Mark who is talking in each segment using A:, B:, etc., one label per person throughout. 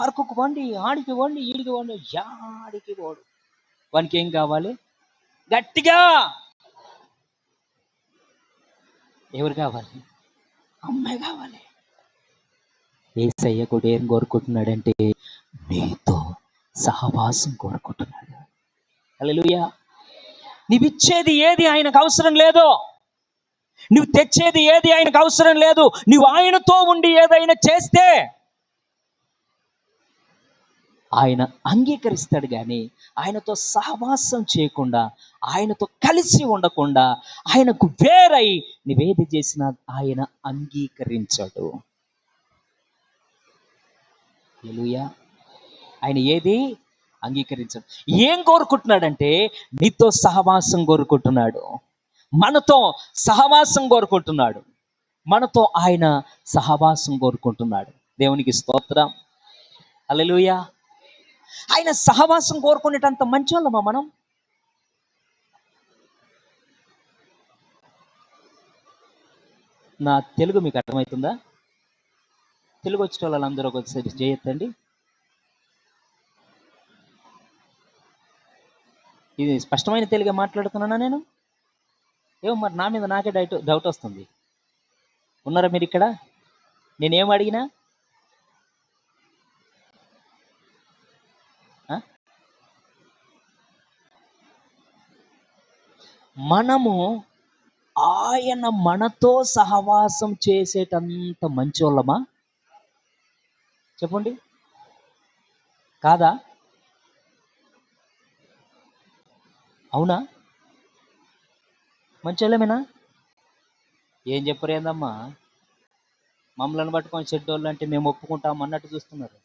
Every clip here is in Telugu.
A: పార్కుకు వండి ఆడికి వండి ఈడికి వండి యాడికి పోడు. వానికి ఏం కావాలి? గట్టిగా! ఎవరు కావాలి? అమ్మాయి కావాలి. ఏసయ్య కూడా ఏం కోరుకుంటున్నాడంటే నీతో సహవాసం కోరుకుంటున్నాడు. హల్లెలూయా! నీవిచ్చేది ఏది ఆయనకు అవసరం లేదు నువ్వు తెచ్చేది ఏది ఆయనకు అవసరం లేదు నువ్వు ఆయనతో ఉండి ఏదైనా చేస్తే ఆయన అంగీకరిస్తాడు కానీ ఆయనతో సహవాసం చేయకుండా ఆయనతో కలిసి ఉండకుండా ఆయనకు వేరై నివేద చేసిన ఆయన అంగీకరించాడు. ఎలుయా ఆయన ఏది? అంగీకరించాడు. ఏం కోరుకుంటున్నాడంటే నీతో సహవాసం కోరుకుంటున్నాడు. మనతో సహవాసం కోరుకుంటున్నాడు. మనతో ఆయన సహవాసం కోరుకుంటున్నాడు. దేవునికి స్తోత్రం. హల్లెలూయా. ఆయన సహవాసం కోరుకునేటంత మంచి వాళ్ళమా మనం? నా తెలుగు మీకు అర్థమవుతుందా? తెలుగు వచ్చిన వాళ్ళందరూ ఒకసారి చేయొద్దండి ఇది స్పష్టమైన తెలుగే మాట్లాడుతున్నానా నేను? ఏమో మరి నా మీద నాకే డౌట్ డౌట్ వస్తుంది. ఉన్నారా మీరు ఇక్కడ? నేనేం అడిగినా? మనము ఆయన మనతో సహవాసం చేసేటంత మంచోళ్ళమా? చెప్పండి. కాదా? అవునా? మంచోళ్ళమేనా? ఏం చెప్పరేందమ్మా మమ్మల్ని పట్టుకొని చెడ్డోళ్ళు అంటే మేము ఒప్పుకుంటాం అన్నట్టు చూస్తున్నారు.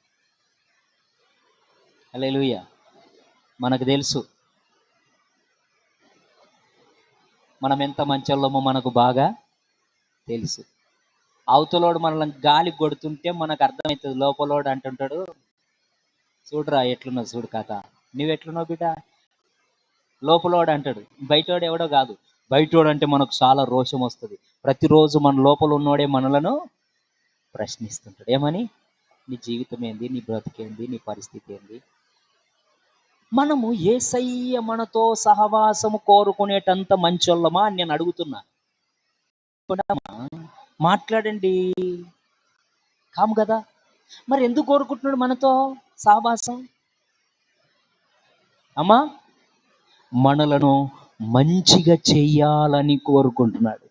A: అలే మనకు తెలుసు. మనం ఎంత మంచోళ్ళమో మనకు బాగా తెలుసు. అవతలోడు మనల్ని గాలి కొడుతుంటే మనకు అర్థమవుతుంది లోపలోడు అంటుంటాడు చూడరా ఎట్లున్నావు చూడు కథ నువ్వెట్లున్నావు బిడ్డ? లోపలోడు అంటాడు. బయటోడు ఎవడో కాదు. బయటోడు అంటే మనకు చాలా రోషం వస్తుంది. ప్రతిరోజు మన లోపల ఉన్నోడే మనలను ప్రశ్నిస్తుంటాడు. ఏమని? నీ జీవితం ఏంది? నీ బ్రతికేంది? నీ పరిస్థితి ఏంది? మనము ఏసయ్య మనతో సహవాసము కోరుకునేటంత మంచోళ్ళమా అని నేను అడుగుతున్నా. మాట్లాడండి. కాము కదా. మరి ఎందుకు కోరుకుంటున్నాడు మనతో సహవాసం? అమ్మా మనలను మంచిగా చేయాలని కోరుకుంటున్నాడు.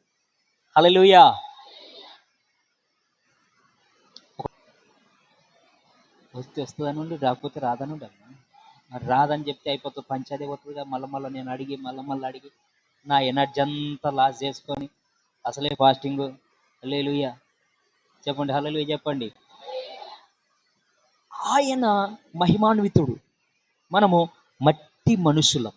A: హలలుయా వస్తే వస్తుందనండి రాకపోతే రాదని అమ్మా. రాదని చెప్తే అయిపోతుంది పంచదే పోతుందిగా మళ్ళీ మళ్ళీ నేను అడిగి మళ్ళీ మళ్ళీ అడిగి నా ఎనర్జీ అంతా లాస్ చేసుకొని అసలే ఫాస్టింగ్. హల్లెలూయా. చెప్పండి హల్లెలూయా చెప్పండి. ఆయన మహిమాన్వితుడు. మనము మట్టి మనుషులం.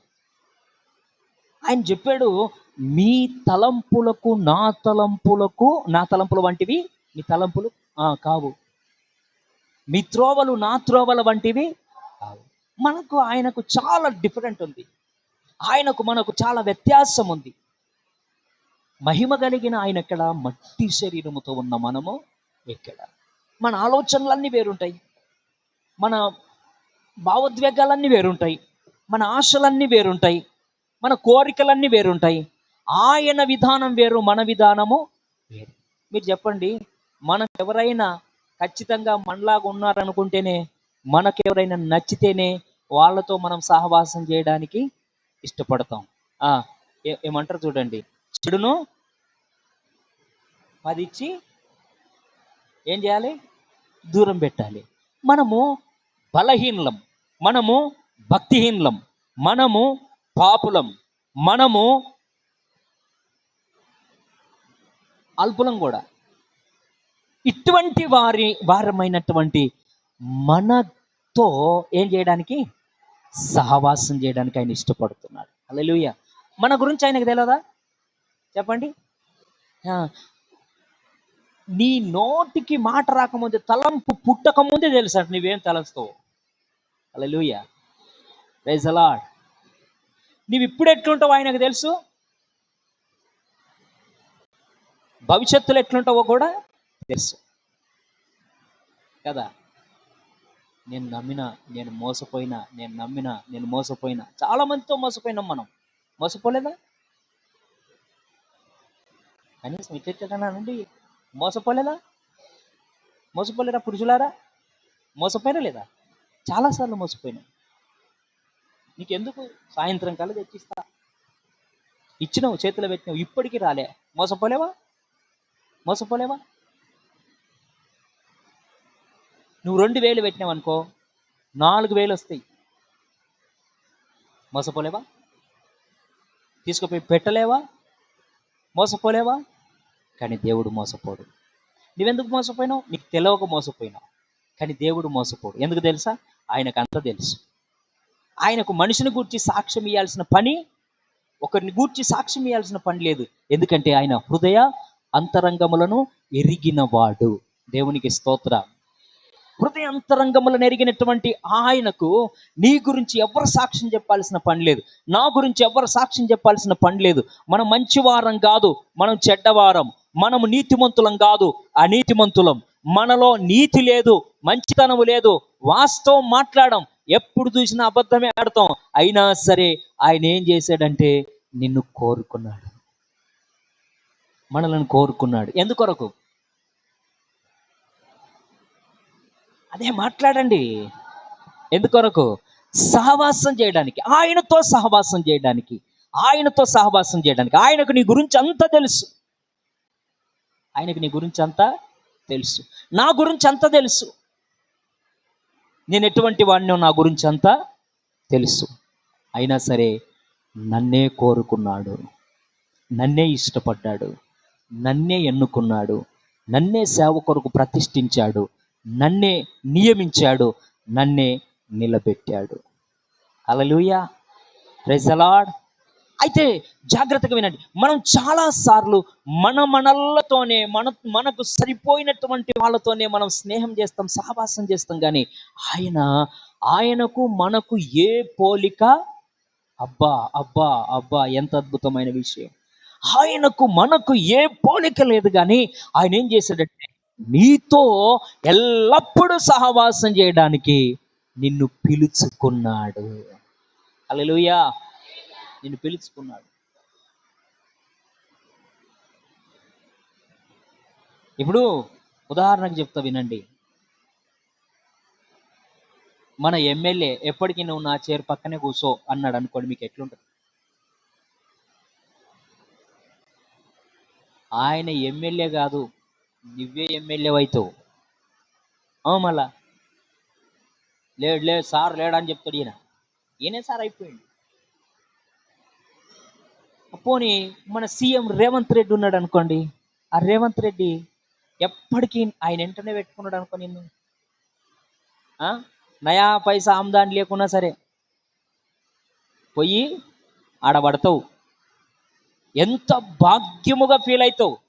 A: ఆయన చెప్పాడు మీ తలంపులకు నా తలంపులకు నా తలంపుల వంటివి మీ తలంపులు ఆ, కావు. మీ త్రోవలు నా త్రోవల వంటివి కావు. మనకు ఆయనకు చాలా డిఫరెంట్ ఉంది. ఆయనకు మనకు చాలా వ్యత్యాసం ఉంది. మహిమ కలిగిన ఆయన ఎక్కడ? మట్టి శరీరముతో ఉన్న మనము ఎక్కడ? మన ఆలోచనలన్నీ వేరుంటాయి. మన భావోద్వేగాలన్నీ వేరుంటాయి. మన ఆశలన్నీ వేరుంటాయి. మన కోరికలన్నీ వేరుంటాయి. ఆయన విధానం వేరు మన విధానము వేరు. మీరు చెప్పండి మనకు ఎవరైనా ఖచ్చితంగా మనలాగా ఉన్నారనుకుంటేనే మనకు ఎవరైనా నచ్చితేనే వాళ్ళతో మనం సహవాసం చేయడానికి ఇష్టపడతాం. ఆ, ఏమంటారు చూడండి. చెడును పదిచ్చి ఏం చేయాలి? దూరం పెట్టాలి. మనము బలహీనలం మనము భక్తిహీనలం మనము పాపులం మనము అల్పులం కూడా. ఇటువంటి వారి వారమైనటువంటి మనతో ఏం చేయడానికి సహవాసం చేయడానికి ఆయన ఇష్టపడుతున్నాడు. హల్లెలూయా. మన గురించి ఆయనకు తెలియదా చెప్పండి. ఆ, నీ నోటికి మాట రాకముందే తలంపు పుట్టకముందే ముందే నువ్వేం తలంస్తావు హల్లెలూయా. ప్రైజ్ నువ్వు ఇప్పుడు ఎట్లుంటావు ఆయనకు తెలుసు? భవిష్యత్తులో ఎట్లుంటావో కూడా తెలుసు. కదా? నేను నమ్మిన నేను మోసపోయినా నేను నమ్మిన నేను మోసపోయినా. చాలా మందితో మోసపోయినాం మనం. మోసపోలేదా? కనీసం ఇట్లెట్లనండి మోసపోలేదా? మోసపోలేరా పురుషులారా? మోసపోయినా లేదా? చాలాసార్లు మోసపోయినా. నీకెందుకు? సాయంత్రం కల్లా తెచ్చిస్తా. ఇచ్చినావు చేతిలో పెట్టినావు ఇప్పటికీ రాలే. మోసపోలేవా? మోసపోలేవా? నువ్వు రెండు వేలు పెట్టినావు అనుకో నాలుగు వేలు వస్తాయి. మోసపోలేవా? తీసుకుపోయి పెట్టలేవా? మోసపోలేవా? కానీ దేవుడు మోసపోడు. నువ్వెందుకు మోసపోయినావు? నీకు తెలియక మోసపోయినావు. కానీ దేవుడు మోసపోడు. ఎందుకు తెలుసా? ఆయనకు అంత తెలుసు. ఆయనకు మనిషిని గూర్చి సాక్ష్యం ఇవ్వాల్సిన పని ఒకరిని గూర్చి సాక్ష్యం ఇవ్వాల్సిన పని లేదు. ఎందుకంటే ఆయన హృదయ అంతరంగములను ఎరిగినవాడు. దేవునికి స్తోత్ర. హృదయంతరంగములను ఎరిగినటువంటి ఆయనకు నీ గురించి ఎవరు సాక్ష్యం చెప్పాల్సిన పని లేదు. నా గురించి ఎవరు సాక్ష్యం చెప్పాల్సిన పని లేదు. మనం మంచివారం కాదు మనం చెడ్డవారం. మనము నీతిమంతులం కాదు అనీతిమంతులం. మనలో నీతి లేదు మంచితనము లేదు. వాస్తవం మాట్లాడడం ఎప్పుడు చూసినా అబద్ధమే ఆడతాం. అయినా సరే ఆయన ఏం చేశాడంటే నిన్ను కోరుకున్నాడు. మనలను కోరుకున్నాడు. ఎందుకొరకు? అదే మాట్లాడండి. ఎందుకొరకు? సహవాసం చేయడానికి. ఆయనతో సహవాసం చేయడానికి. ఆయనతో సహవాసం చేయడానికి. ఆయనకు నీ గురించి అంతా తెలుసు. ఆయనకు నీ గురించి అంతా తెలుసు. నా గురించి అంతా తెలుసు. నేను ఎటువంటి వాడినో నా గురించి అంతా తెలుసు. అయినా సరే నన్నే కోరుకున్నాడు. నన్నే ఇష్టపడ్డాడు. నన్నే ఎన్నుకున్నాడు. నన్నే సేవ కొరకు ప్రతిష్ఠించాడు. నన్నే నియమించాడు నన్నే నిలబెట్టాడు. అలలుయా ప్రెజలాడ్ అయితే జాగ్రత్తగా వినండి. మనం చాలా సార్లు మన మనలతోనే మన మనకు సరిపోయినటువంటి వాళ్ళతోనే మనం స్నేహం చేస్తాం సహవాసం చేస్తాం కానీ ఆయన ఆయనకు మనకు ఏ పోలిక? అబ్బా అబ్బా అబ్బా ఎంత అద్భుతమైన విషయం. ఆయనకు మనకు ఏ పోలిక లేదు కానీ ఆయన ఏం చేశాడంటే నీతో ఎల్లప్పుడూ సహవాసం చేయడానికి నిన్ను పిలుచుకున్నాడు. అలలుయా నిన్ను పిలుచుకున్నాడు. ఇప్పుడు ఉదాహరణకు చెప్తా వినండి. మన ఎమ్మెల్యే ఎప్పటికీ నువ్వు నా చేరు పక్కనే కూర్చో అన్నాడు అనుకోండి మీకు ఎట్లుంటుంది? ఆయన ఎమ్మెల్యే కాదు నువ్వే ఎమ్మెల్యే అవుతావు. మళ్ళా? లేడు లేదు సార్ లేడని చెప్తాడు ఈయన. ఈయనే సార్ అయిపోయింది పోనీ మన సీఎం రేవంత్ రెడ్డి ఉన్నాడు అనుకోండి ఆ రేవంత్ రెడ్డి ఎప్పటికీ ఆయన వెంటనే పెట్టుకున్నాడు అనుకో నిన్ను. ఆ? నయా పైసా ఆమ్దాని లేకున్నా సరే పోయి ఆడబడతావు. ఎంత భాగ్యముగా ఫీల్ అవుతావు.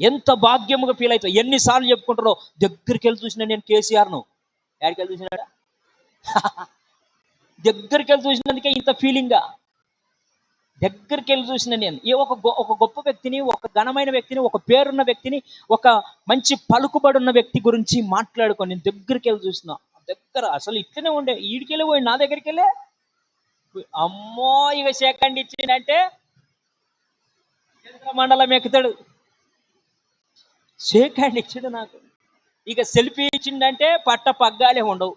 A: ఎంత భాగ్యముగా ఫీల్ అవుతావు ఎన్నిసార్లు చెప్పుకుంటారో దగ్గరికి వెళ్ళి చూసిన నేను కేసీఆర్ను ఎక్కడికి వెళ్ళి చూసినాడా? దగ్గరికి వెళ్ళి చూసినందుకే ఇంత ఫీలింగా దగ్గరికి వెళ్ళి చూసిన నేను. ఏ ఒక గొ- ఒక గొప్ప వ్యక్తిని ఒక ఘనమైన వ్యక్తిని ఒక పేరున్న వ్యక్తిని ఒక మంచి పలుకుబడి ఉన్న వ్యక్తి గురించి మాట్లాడుకొని నేను దగ్గరికి వెళ్ళి చూసిన దగ్గర అసలు ఇట్లనే ఉండే. ఈడికి వెళ్ళి పోయి నా దగ్గరికి వెళ్ళే అమ్మో ఇక సెకండ్ ఇచ్చిందంటే మండలం ఎక్కుతాడు. షేక్ హ్యాండ్ ఇచ్చాడు నాకు. ఇక సెల్ఫీ ఇచ్చిండంటే పట్ట పగ్గాలే ఉండవు.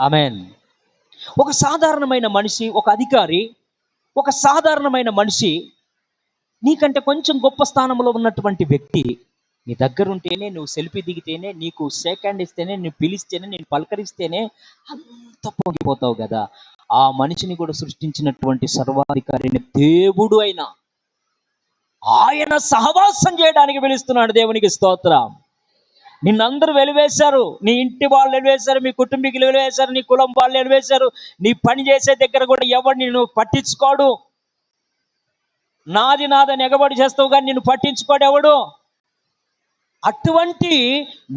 A: ఆమెన్. ఒక సాధారణమైన మనిషి ఒక అధికారి ఒక సాధారణమైన మనిషి నీకంటే కొంచెం గొప్ప స్థానంలో ఉన్నటువంటి వ్యక్తి నీ దగ్గర ఉంటేనే నువ్వు సెల్ఫీ దిగితేనే నీకు షేక్ హ్యాండ్ ఇస్తేనే నువ్వు పిలిస్తేనే నేను పలకరిస్తేనే అంత పొంగిపోతావు కదా. ఆ మనిషిని కూడా సృష్టించినటువంటి సర్వాధికారిని దేవుడు అయినా ఆయన సహవాసం చేయడానికి పిలుస్తున్నాడు దేవునికి స్తోత్రం. నిన్నందరూ వెలివేశారు. నీ ఇంటి వాళ్ళు వెలివేశారు. మీ కుటుంబీకులు వెలివేశారు. నీ కులం వాళ్ళు వెలివేశారు. నీ పని చేసే దగ్గర కూడా ఎవరు నిన్ను పట్టించుకోడు. నాది నాదని ఎగబడి చేస్తావు కానీ నిన్ను పట్టించుకోడు ఎవడు? అటువంటి నిన్ను